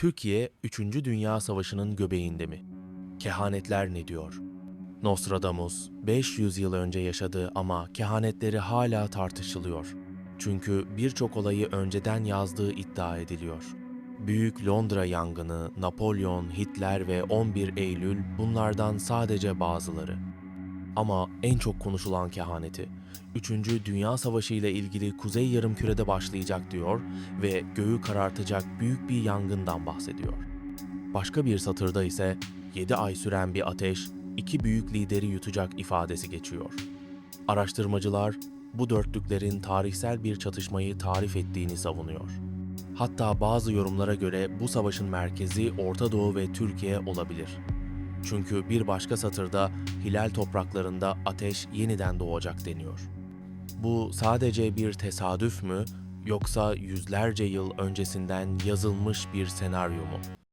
Türkiye 3. Dünya Savaşı'nın göbeğinde mi? Kehanetler ne diyor? Nostradamus 500 yıl önce yaşadı ama kehanetleri hala tartışılıyor. Çünkü birçok olayı önceden yazdığı iddia ediliyor. Büyük Londra yangını, Napolyon, Hitler ve 11 Eylül bunlardan sadece bazıları. Ama en çok konuşulan kehaneti 3. Dünya Savaşı ile ilgili Kuzey Yarımküre'de başlayacak diyor ve göğü karartacak büyük bir yangından bahsediyor. Başka bir satırda ise 7 ay süren bir ateş iki büyük lideri yutacak ifadesi geçiyor. Araştırmacılar bu dörtlüklerin tarihsel bir çatışmayı tarif ettiğini savunuyor. Hatta bazı yorumlara göre bu savaşın merkezi Orta Doğu ve Türkiye olabilir. Çünkü bir başka satırda hilal topraklarında ateş yeniden doğacak deniyor. Bu sadece bir tesadüf mü yoksa yüzlerce yıl öncesinden yazılmış bir senaryo mu?